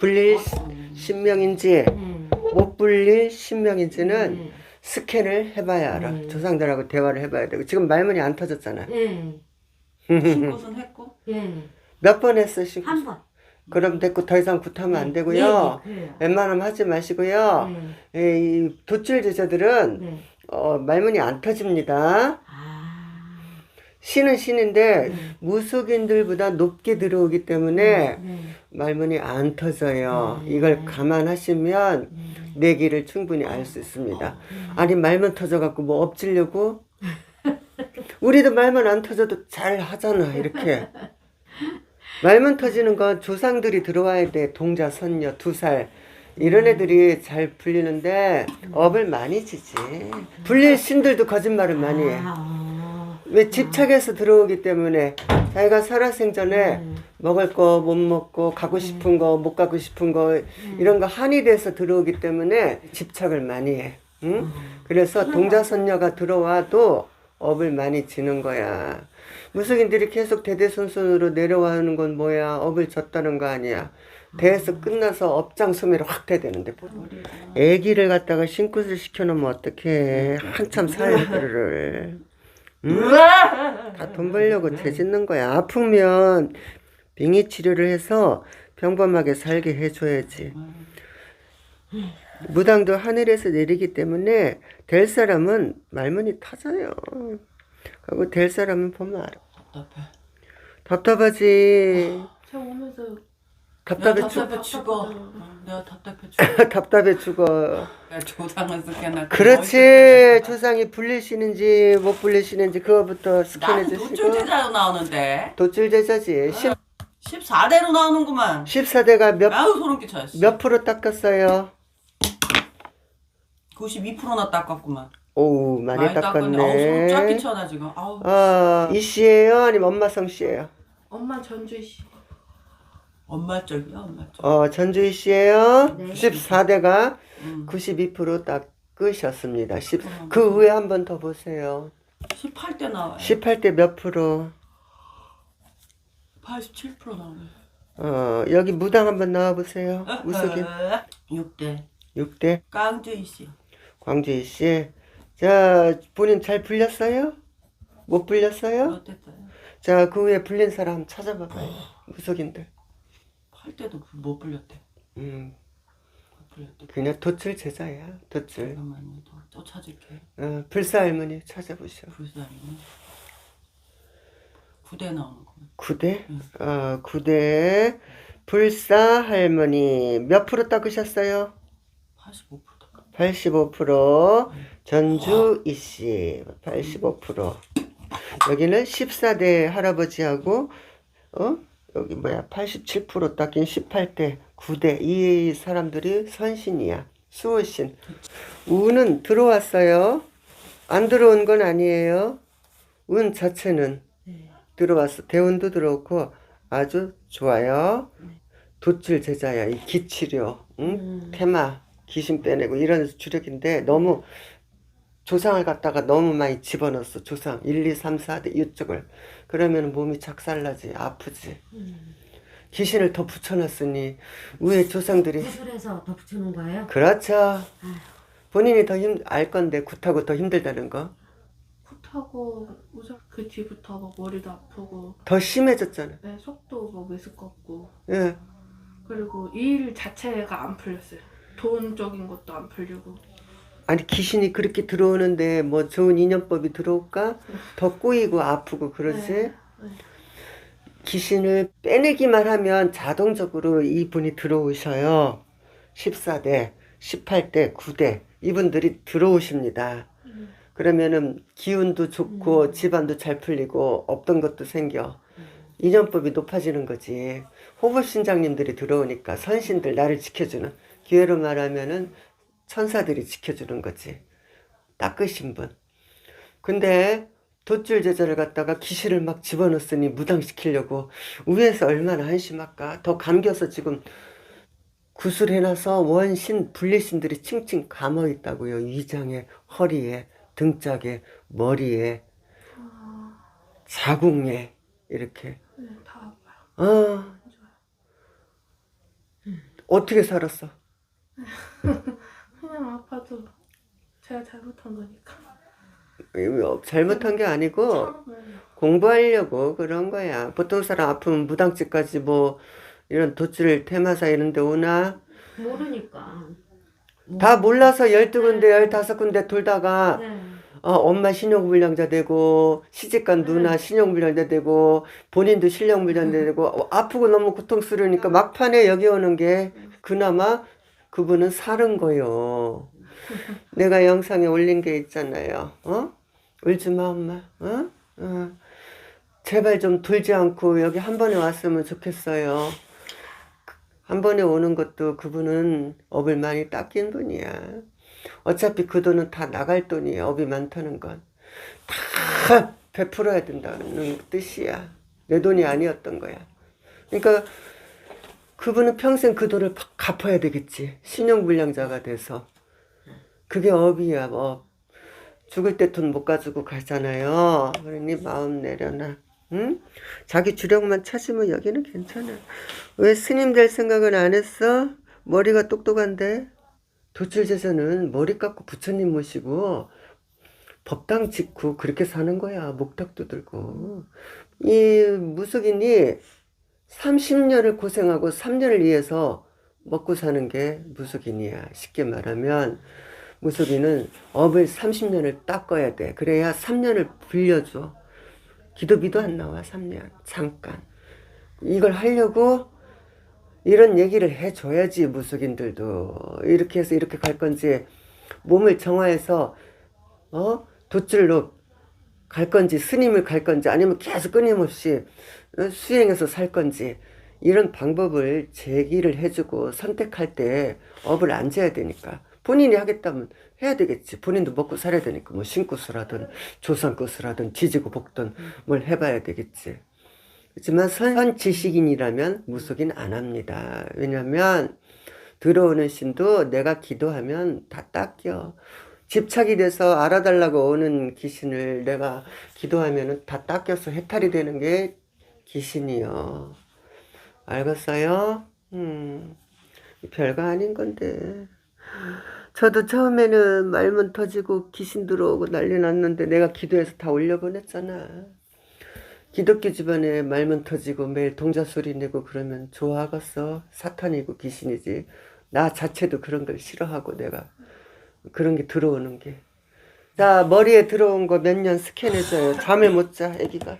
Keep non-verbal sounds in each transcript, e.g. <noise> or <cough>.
불릴 신명인지 음. 못 불릴 신명인지는 음. 스캔을 해봐야 알아. 음. 조상들하고 대화를 해봐야 되고 지금 말문이 안 터졌잖아. 음. 신고는 했고 음. 몇번 했어 신한 번. 그럼 됐고 더 이상 굿하면 안 되고요. 네, 네, 그래요. 웬만하면 하지 마시고요. 음. 이 도출 제자들은 네. 어, 말문이 안 터집니다. 아. 신은 신인데 음. 무속인들보다 높게 들어오기 때문에 네. 말문이 안 터져요. 음. 이걸 감안하시면 음. 내기를 충분히 알 수 있습니다. 아니 말문 터져갖고 뭐 엎질려고? <laughs> 우리도 말문 안 터져도 잘 하잖아 이렇게. <laughs> 말문 터지는 건 조상들이 들어와야 돼. 동자 선녀 두 살. 이런 애들이 잘 풀리는데 업을 많이 지지. 불릴 신들도 거짓말을 많이 해. 아. 왜 집착해서 들어오기 때문에 자기가 살아생전에 음. 먹을 거 못 먹고 가고 싶은 거 못 가고 싶은 거 이런 거 한이 돼서 들어오기 때문에 집착을 많이 해. 응? 그래서 동자선녀가 들어와도 업을 많이 지는 거야. 무속인들이 계속 대대손손으로 내려와는 건 뭐야? 업을 졌다는 거 아니야. 대에서 끝나서 업장 소멸이 확 돼야 되는데 뭐. 애기를 갖다가 신굿을 시켜놓으면 어떡해. 한참 살 거를. 응? 다돈 벌려고 재짓는 거야. 아프면 빙의 치료를 해서 평범하게 살게 해줘야지. 무당도 하늘에서 내리기 때문에 될 사람은 말문이 터져요. 그리고 될 사람은 보면 알아. 답답해. 답답하지. 제가 오면서 답답해 내가 죽. 답답해 죽어. 응, <laughs> 내가 답답해 <laughs> 죽어. 답답해 죽어. 내가 조상을 스캔할 그렇지. 조상이 불리시는지 못 불리시는지 그거부터 스캔해 주시고. 도출제자로 나오는데 도출 제자지. 10, 14대로 나오는구만. 14대가 몇, 아유 소름 끼쳤어. 몇 프로 닦았어요? 92%나 닦았구만. 오 많이 많이 닦았네. 아우 소름 쫙 닦았네. 끼쳐나 지금. 아우. 아, 이 씨예요? 아니면 엄마 성 씨예요? 엄마 전주희 씨 엄마 쪽이야 엄마 쪽. 어, 전주희 씨예요? 네. 14대가 응. 92% 닦으셨습니다. 10, 어. 그 후에 한 번 더 보세요. 18대 나와요. 18대 몇 프로? 87% 나오네. 어, 여기 무당 한 번 나와 보세요. 무속인 6대. 6대 깡주희 씨. 광주희 씨. 자, 본인 잘 불렸어요? 못 불렸어요? 어땠어요? 자, 그 후에 불린 사람 찾아봐봐요. 무속인들. 8대도 못 불렸대. 음, 못 불렸대. 그냥 도출 제자야. 도출. 잠깐만요. 또 쫓아줄게. 어, 불사 할머니 찾아보셔. 불사님. 9대 나오는구만. 구대? 응. 어, 구대. 불사 할머니. 몇 프로 닦으셨어요? 85% 닦아. 85%. 전주 이씨. 85%. 여기는 14대 할아버지하고, 어? 여기 뭐야, 87% 닦인 18대, 9대. 이 사람들이 선신이야. 수호신. 운은 들어왔어요. 안 들어온 건 아니에요. 운 자체는 들어왔어. 대운도 들어오고 아주 좋아요. 도출 제자야. 이 기치료, 응? 음. 테마, 귀신 빼내고 이런 주력인데 너무 조상을 갖다가 너무 많이 집어넣었어. 조상 1, 2, 3, 4대 이쪽을. 그러면 몸이 작살나지, 아프지. 음. 귀신을 더 붙여놨으니 위에 조상들이 수술해서 더 붙이는 거예요? 그렇죠. 본인이 더 힘 알 건데 굿하고 더 힘들다는 거. 굿하고 우선 그 뒤부터 막 머리도 아프고 더 심해졌잖아. 네, 속도 막 메스껍고 예. 그리고 일 자체가 안 풀렸어요 돈 적인 것도 안 풀리고 아니 귀신이 그렇게 들어오는데 뭐 좋은 인연법이 들어올까? 더 꼬이고 아프고 그러지. 네, 네. 귀신을 빼내기만 하면 자동적으로 이분이 들어오셔요. 14대, 18대, 9대 이분들이 들어오십니다. 음. 그러면은 기운도 좋고 집안도 잘 풀리고 없던 것도 생겨. 인연법이 높아지는 거지. 호법 신장님들이 들어오니까 선신들 나를 지켜주는 기회로 말하면은 천사들이 지켜주는 거지. 닦으신 분. 근데 돛줄 제자를 갖다가 기실을 막 집어넣었으니 무당시키려고 위에서 얼마나 한심할까. 더 감겨서 지금 구슬해놔서 원신 분리신들이 칭칭 감어 있다고요. 위장에, 허리에, 등짝에, 머리에, 자궁에 이렇게. 네, 다 아파요 어, 어떻게 살았어? <laughs> 그냥 아파도 제가 잘못한 거니까. 이거 잘못한 게 아니고 처음에는 공부하려고 그런 거야. 보통 사람 아프면 무당집까지 뭐 이런 도출 테마사 이런 데 오나? 모르니까. 다 몰라서 12군데, 15군데 돌다가 네. 어, 엄마 신용불량자 되고 시집간 누나 신용불량자 되고 본인도 신용불량자 되고 어, 아프고 너무 고통스러우니까 막판에 여기 오는 게 그나마 그분은 사는 거요. 내가 영상에 올린 게 있잖아요. 어? 울지 마 엄마. 어? 어. 제발 좀 돌지 않고 여기 한 번에 왔으면 좋겠어요. 한 번에 오는 것도 그분은 업을 많이 닦인 분이야. 어차피 그 돈은 다 나갈 돈이에요. 업이 많다는 건. 다 베풀어야 된다는 뜻이야. 내 돈이 아니었던 거야. 그러니까 그분은 평생 그 돈을 파- 갚아야 되겠지. 신용불량자가 돼서. 그게 업이야, 업. 죽을 때 돈 못 가지고 가잖아요. 그러니 마음 내려놔. 응? 자기 주력만 찾으면 여기는 괜찮아. 왜 스님 될 생각은 안 했어? 머리가 똑똑한데? 도출제자는 머리 깎고 부처님 모시고 법당 짓고 그렇게 사는 거야. 목탁도 들고. 이 무속인이 30년을 고생하고 3년을 위해서 먹고 사는 게 무속인이야. 쉽게 말하면 무속인은 업을 30년을 닦아야 돼. 그래야 3년을 불려줘. 기도비도 안 나와, 3년. 잠깐. 이걸 하려고 이런 얘기를 해줘야지, 무속인들도. 이렇게 해서 이렇게 갈 건지, 몸을 정화해서, 어? 돛줄로 갈 건지, 스님을 갈 건지, 아니면 계속 끊임없이 어, 수행해서 살 건지, 이런 방법을 제기를 해주고 선택할 때 업을 안 재야 되니까. 본인이 하겠다면 해야 되겠지. 본인도 먹고 살아야 되니까. 뭐 조선굿을 하든 지지고 볶든 뭘 해봐야 되겠지. 그렇지만 선 지식인이라면 무속인 안 합니다. 왜냐면 들어오는 신도 내가 기도하면 다 닦여. 집착이 돼서 알아달라고 오는 귀신을 내가 기도하면은 다 닦여서 해탈이 되는 게 귀신이요. 알겠어요? 음, 별거 아닌 건데. 저도 처음에는 말문 터지고 귀신 들어오고 난리 났는데 내가 기도해서 다 올려보냈잖아. 기독교 집안에 말문 터지고 매일 동자 소리 내고 그러면 좋아하겠어? 사탄이고 귀신이지. 나 자체도 그런 걸 싫어하고 내가 그런 게 들어오는 게. 자 머리에 들어온 거 몇 년 스캔해줘요. 잠을 못 자, 애기가.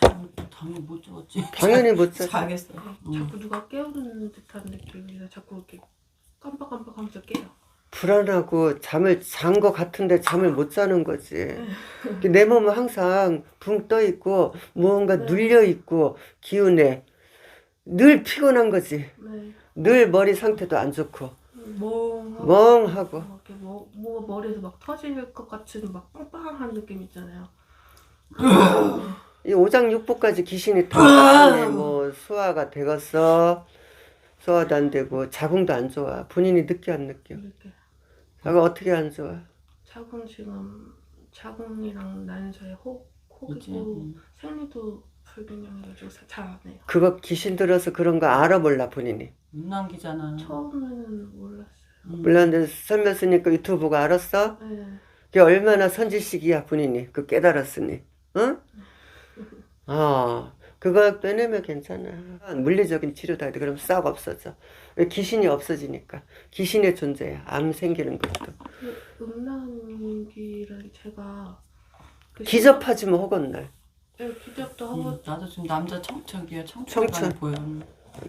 당- 당연히 못 잡았지. 당연히 못 자. 자겠어. 응. 자꾸 누가 깨우는 듯한 느낌이라 자꾸 이렇게 깜빡깜빡하면서 깨요. 불안하고 잠을 잔거 같은데 잠을 못 자는 거지. 내 몸은 항상 붕 떠 있고 무언가 눌려 있고 기운에 늘 피곤한 거지. 네. 늘 머리 상태도 안 좋고 멍하고 멍하고 막 이렇게 뭐, 뭐 머리에서 막 터질 것 같은 막 빵빵한 느낌 있잖아요. 이 오장육부까지 귀신이 다뭐 소화가 되겠어. 소화도 안 되고 자궁도 안 좋아. 본인이 느껴 안 느껴. 이렇게 자가 어떻게 안 좋아? 자궁 지금 자궁이랑 호 그치? 호기고 응. 생리도 불균형해가지고 잘안 해요. 그거 귀신 들어서 그런 거 알아볼라 본인이. 문난기잖아. 처음에는 몰랐어요. 응. 물론 설명 쓰니까 유튜브 보고 알았어? 네. 그게 얼마나 선지식이야 본인이 그 깨달았으니 응? 어 <laughs> 그거 빼내면 괜찮아 물리적인 돼 그럼 싹 없어져 왜 귀신이 없어지니까 귀신의 존재야 암 생기는 것도 그 음란기를 제가 그 기접하지 뭐 허건날 네, 기접도 응. 하고 나도 지금 남자 청춘이야. 청춘 보여.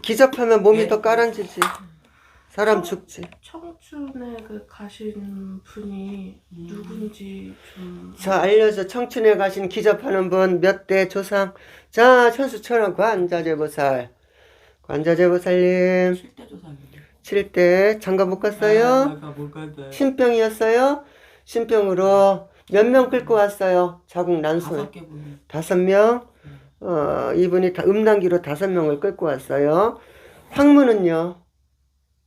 기접하면 몸이 예. 더 까란지지 사람 죽지 청춘에 그 가신 분이 음. 누군지 좀 자 알려줘 청춘에 가신 기접하는 분 몇 대 조상 자 천수천왕 관자재보살 관자재보살님 7대 조상이야. 7대 장가 못 갔어요? 내가 못 간다. 신병이었어요? 신병으로 몇 명 끌고 왔어요? 자궁 난소 다섯 개 보내. 다섯 명. 어, 이분이 다 음란기로 다섯 명을 끌고 왔어요. 학문은요?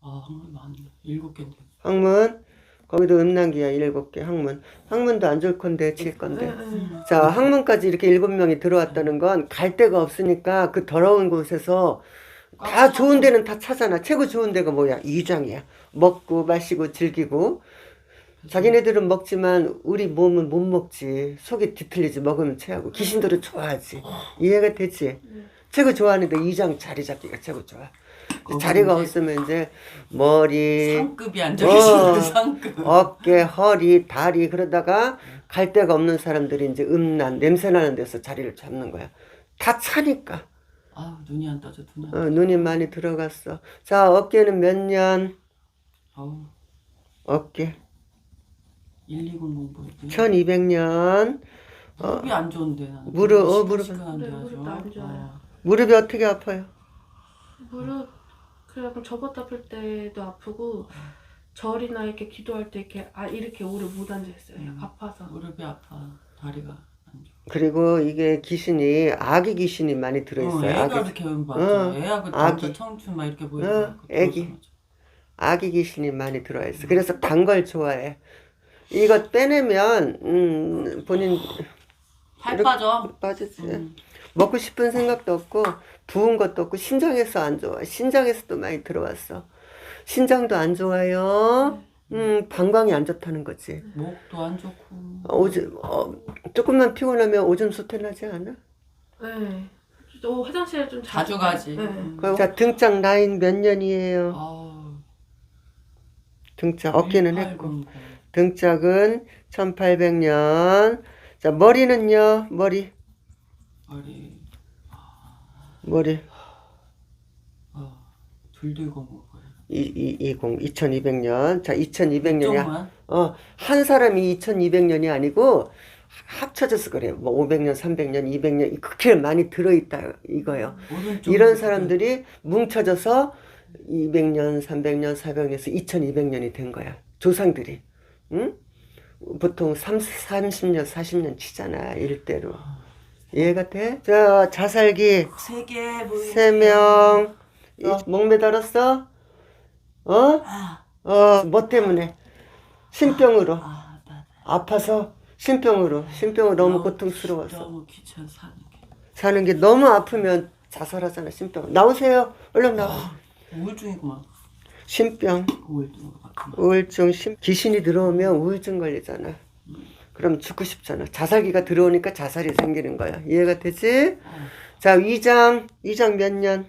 아, 한번 많네. 일곱 개인데. 학문. 거기도 음란기야, 일곱 개 학문. 학문도 안 좋을 건데, 칠 건데. 네, 네. 자, 학문까지 이렇게 일곱 명이 들어왔다는 건 갈 데가 없으니까 그 더러운 곳에서 다 좋은 데는 다 차잖아. 최고 좋은 데가 뭐야? 이장이야. 먹고 마시고 즐기고. 자기네들은 먹지만 우리 몸은 못 먹지. 속이 뒤틀리지. 먹으면 체하고. 귀신들은 좋아하지. 이해가 되지? 최고 좋아하는데 이장 자리 잡기가 최고 좋아. 거기 자리가 없으면 이제 머리, 상급이 앉아 계시는데 어. 상급. 어깨, 허리, 다리 그러다가 갈 데가 없는 사람들이 이제 음란, 냄새 나는 데서 자리를 잡는 거야. 다 차니까. 아 눈이 안 떠져 눈이 안. 어, 눈이 많이 들어갔어. 자, 어깨는 몇 년? 어우 어깨. 1200 보이고. 1200년. 무릎이 안 좋은데 나는. 무릎, 어, 무릎. 시큰시큰한 그래, 데 아주. 무릎도 안 좋아요. 어. 무릎이 어떻게 아파요? 무릎 그냥 접었다 풀 때도 아프고 절이나 이렇게 기도할 때 이렇게 아 이렇게 오래 못 앉아 있어요. 음. 아파서. 무릎이 아파. 다리가 안 좋아. 그리고 이게 귀신이 아기 귀신이 많이 어, 들어있어요. 애가 아기, 이렇게 봤잖아. 어, 애하고 아기. 남자 청춘 막 이렇게 어, 보이잖아. 애기. 아기 귀신이 많이 들어와 있어. 그래서 단 걸 좋아해. 이거 빼내면 음, 본인 팔 이렇게- 빠져. 빠지지. 음. 먹고 싶은 생각도 없고 부은 것도 없고 신장에서 안 좋아. 신장에서도 많이 들어왔어. 신장도 안 좋아요. 음, 방광이 안 좋다는 거지. 목도 안 좋고. 어, 오줌 어, 조금만 피곤하면 오줌 소태 나지 않아? 네. 또 화장실에 좀 자주 자주 가지. 네. 음. 자 등짝 라인 몇 년이에요? 아우, 등짝 어깨는 했고 1800. 등짝은 1800년. 자 머리는요 머리 머리 머리 아, 둘도 이거 먹어요. 220 2200년. 자 2200년이야. 조금만. 어, 한 사람이 2200년이 아니고 합쳐져서 그래요. 뭐 500년, 300년, 200년 그렇게 많이 들어있다 이거예요. 오른쪽 이런 사람들이 뭉쳐져서 200년, 300년, 400년에서 2200년이 된 거야. 조상들이. 응? 보통 30, 30년, 40년 치잖아. 일대로. 이해가 돼? 자, 자살기 세개 보이. 세 명. 이- 목 매달았어? 어? 아, 어, 뭐 때문에? 신병으로. 아, 나 아파서 신병으로. 신병으로 너무 너무 고통스러워서. 너무 귀찮아 사는 게. 사는 게 너무 아프면 자살하잖아, 신병. 나오세요. 얼른 나와. 우울증이구만. 신병, 우울증. 우울증, 신, 귀신이 들어오면 우울증 걸리잖아. 그럼 죽고 싶잖아. 자살기가 들어오니까 자살이 생기는 거야. 이해가 되지? 어. 자, 위장. 위장 몇 년?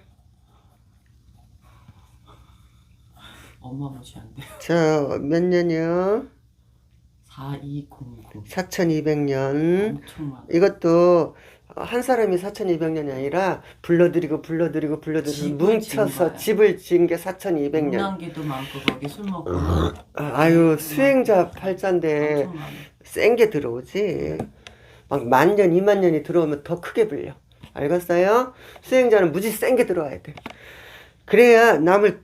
어마무시한데. 자, 몇 년이요? 4200. 4200년. 엄청 많아. 이것도 한 사람이 4200년이 아니라 불러들이고 불러들이고 불러들이고 뭉쳐서. 집을 지은 게 4200년. 문난기도 많고 거기 술 먹고. 아유, 수행자 팔자인데. 센 게 들어오지. 막 만 년, 이만 년이 들어오면 더 크게 불려. 알겠어요? 수행자는 무지 센 게 들어와야 돼. 그래야 남을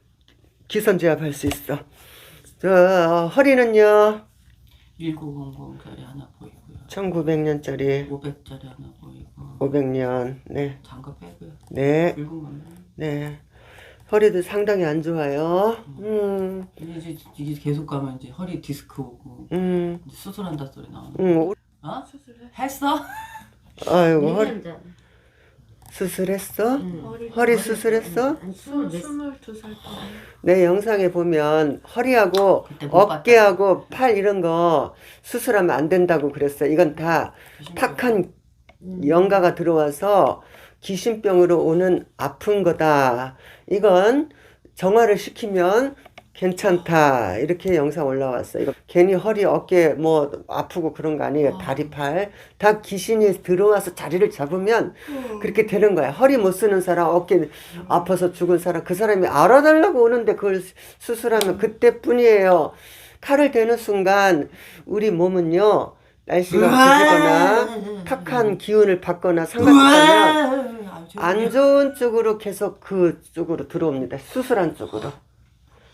기선제압할 수 있어. 저 허리는요. 1900 짜리 하나 보이고요. 1900년짜리 500짜리 하나 보이고. 500년. 네. 장갑 빼고요. 네. 붉은. 네. 허리도 상당히 안 좋아요. 음. 이제 이게 계속 가면 이제 허리 디스크 오고 음. 이제 수술한다 소리 나오는. 음. 어? 수술해. 했어? 아이고 허리 1년 전. 수술했어? 응. 머리 허리 수술했어? 한 스물 24. 스물 두 살 때. 내 영상에 보면 허리하고 그때 못 어깨하고 팔 이런 거 수술하면 안 된다고 그랬어. 이건 다 탁한 영가가 들어와서 귀신병으로 오는 아픈 거다. 이건 정화를 시키면 괜찮다. 이렇게 영상 올라왔어. 이거 괜히 허리, 어깨 뭐 아프고 그런 거 아니에요. 다리, 팔. 다 귀신이 들어와서 자리를 잡으면 그렇게 되는 거야. 허리 못 쓰는 사람, 어깨 아파서 죽은 사람, 그 사람이 알아달라고 오는데 그걸 수- 수술하면 그때뿐이에요. 칼을 대는 순간 우리 몸은요, 날씨가 굳거나 탁한 기운을 받거나 상관없다면 안 좋은 쪽으로 계속 그 쪽으로 들어옵니다. 수술한 쪽으로.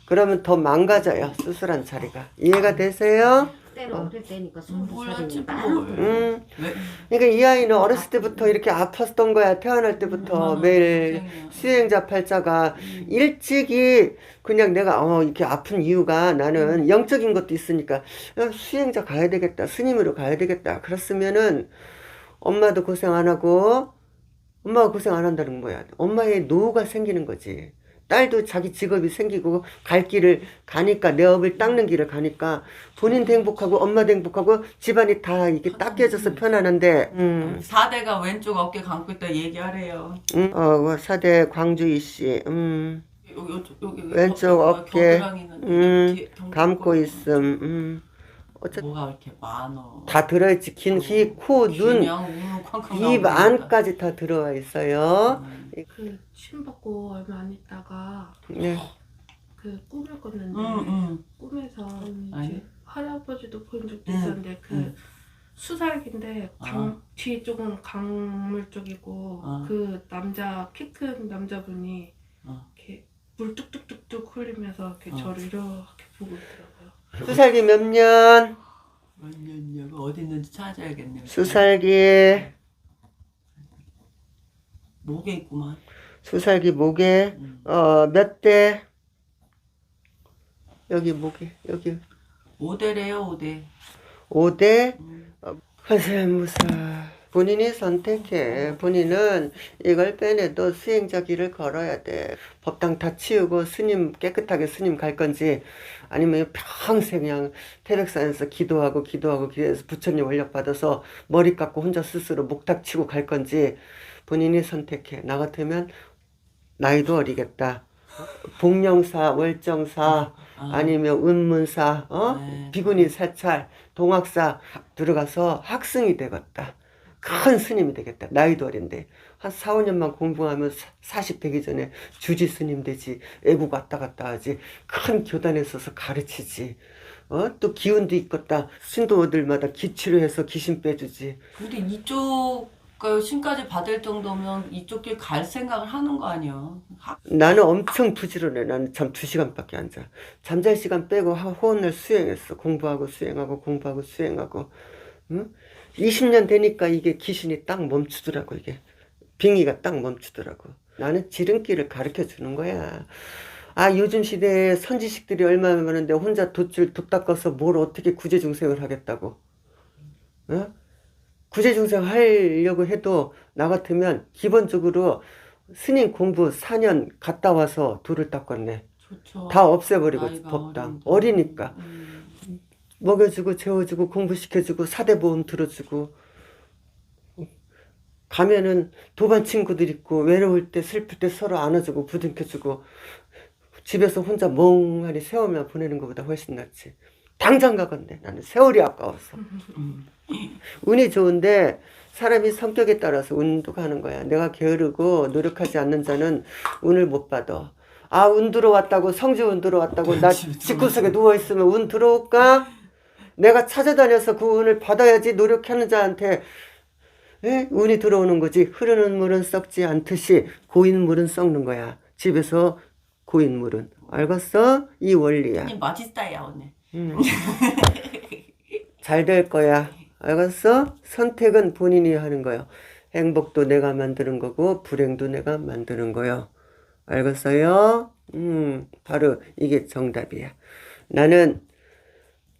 그러면 더 망가져요. 수술한 자리가. 이해가 되세요? 때로 어릴 때니까 몰랐지 20살이니까. 뭘. 음. 왜? 그러니까 이 아이는 어렸을 때부터 이렇게 아팠던 거야. 태어날 때부터 얼마나 매일. 수행자 팔자가 일찍이 그냥 내가 어 이렇게 아픈 이유가 나는 영적인 것도 있으니까 야, 수행자 가야 되겠다. 스님으로 가야 되겠다. 그렇으면은 엄마도 고생 안 하고 엄마가 고생 안 한다는 건 뭐야? 엄마의 노후가 생기는 거지. 딸도 자기 직업이 생기고 갈 길을 가니까 내 업을 닦는 길을 가니까 본인도 행복하고 엄마도 행복하고 집안이 다 이게 닦여져서 편안한데 음, 4대가 왼쪽 어깨 감고 있다 얘기하래요. 음, 어, 사대 광주이 씨, 음, 여기, 요쪽, 여기, 여기 왼쪽 겨- 어깨, 음, 감고. 있음, 음, 어쨌든 뭐가 이렇게 많어. 다 들어있지. 긴 키, 코, 눈, 그냥 우는 쾅쾅 입 나오고 안까지 다 들어와 있어요. 음. 그 취임받고 얼마 안 있다가 네. 그 꿈을 꿨는데 응, 응. 꿈에서 아니. 이제 할아버지도 본 적도 응, 있었는데 그 응. 수살기인데 강, 뒤 쪽은 강물 쪽이고 아. 그 남자 키 큰 남자분이 어. 이렇게 물 뚝뚝뚝뚝 흘리면서 이렇게 어. 저를 이렇게 보고 있더라고요. 수살기 몇 년? 몇 년이냐고 어디 있는지 찾아야겠네요. 수살기, 목에 있구만. 수살기 목에, 음. 어, 몇 대? 여기 목에, 여기 5대래요, 5대. 5대? 음. 화세무사. 본인이 선택해. 본인은 이걸 빼내도 수행자 길을 걸어야 돼. 법당 다 치우고 스님 깨끗하게 스님 갈 건지 아니면 평생 그냥 태백산에서 기도하고 기도하고 기도해서 부처님 원력 받아서 머리 깎고 혼자 스스로 목탁 치고 갈 건지 본인이 선택해. 나 같으면 나이도 어리겠다. 복령사, 월정사, 아, 아니면 운문사, 어? 네. 비구니 사찰, 동학사 들어가서 학승이 되겠다. 큰 스님이 되겠다. 나이도 어린데. 한 4, 5년만 공부하면 40 되기 전에 주지 스님 되지. 애국 왔다 갔다 하지. 큰 교단에 서서 가르치지. 어? 또 기운도 있겠다. 신도들마다 기치료해서 귀신 빼주지. 근데 이쪽 그 신까지 받을 정도면 이쪽 길 갈 생각을 하는 거 아니야? 하- 나는 엄청 부지런해. 나는 잠두 시간밖에 안 자. 잠잘 시간 빼고 하- 호언을 수행했어. 공부하고 수행하고 공부하고 수행하고. 응? 20년 되니까 이게 귀신이 딱 멈추더라고 이게. 빙의가 딱 멈추더라고. 나는 지름길을 가르쳐 주는 거야. 아 요즘 시대에 선지식들이 얼마나 많은데 혼자 돛줄 돛 닦아서 뭘 어떻게 구제중생을 하겠다고. 어? 구제중생 하려고 해도 나 같으면 기본적으로 스님 공부 4년 갔다 와서 돌을 닦았네. 좋죠. 다 없애버리고 법당. 어리니까. 음. 먹여주고 재워주고 공부시켜주고 사대보험 들어주고. 가면은 도반 친구들 있고 외로울 때 슬플 때 서로 안아주고 부둥켜주고 집에서 혼자 멍하니 세월만 보내는 것보다 훨씬 낫지. 당장 가건데. 나는 세월이 아까워서. 음. 운이 좋은데 사람이 성격에 따라서 운도 가는 거야. 내가 게으르고 노력하지 않는 자는 운을 못 받아. 아 운 들어왔다고 성주 운 들어왔다고 나 집구석에 누워있으면 운 들어올까? 내가 찾아다녀서 그 운을 받아야지 노력하는 자한테 에? 운이 들어오는 거지. 흐르는 물은 썩지 않듯이 고인 물은 썩는 거야. 집에서 고인 물은. 알겠어? 이 원리야. 맛있다야 오늘. 음. 잘될 거야. 알겠어? 선택은 본인이 하는 거야. 행복도 내가 만드는 거고 불행도 내가 만드는 거야. 알겠어요? 음, 바로 이게 정답이야. 나는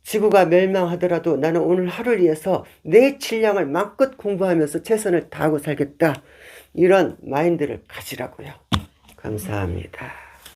지구가 멸망하더라도 나는 오늘 하루를 위해서 내 질량을 마껏 공부하면서 최선을 다하고 살겠다. 이런 마인드를 가지라고요. 감사합니다.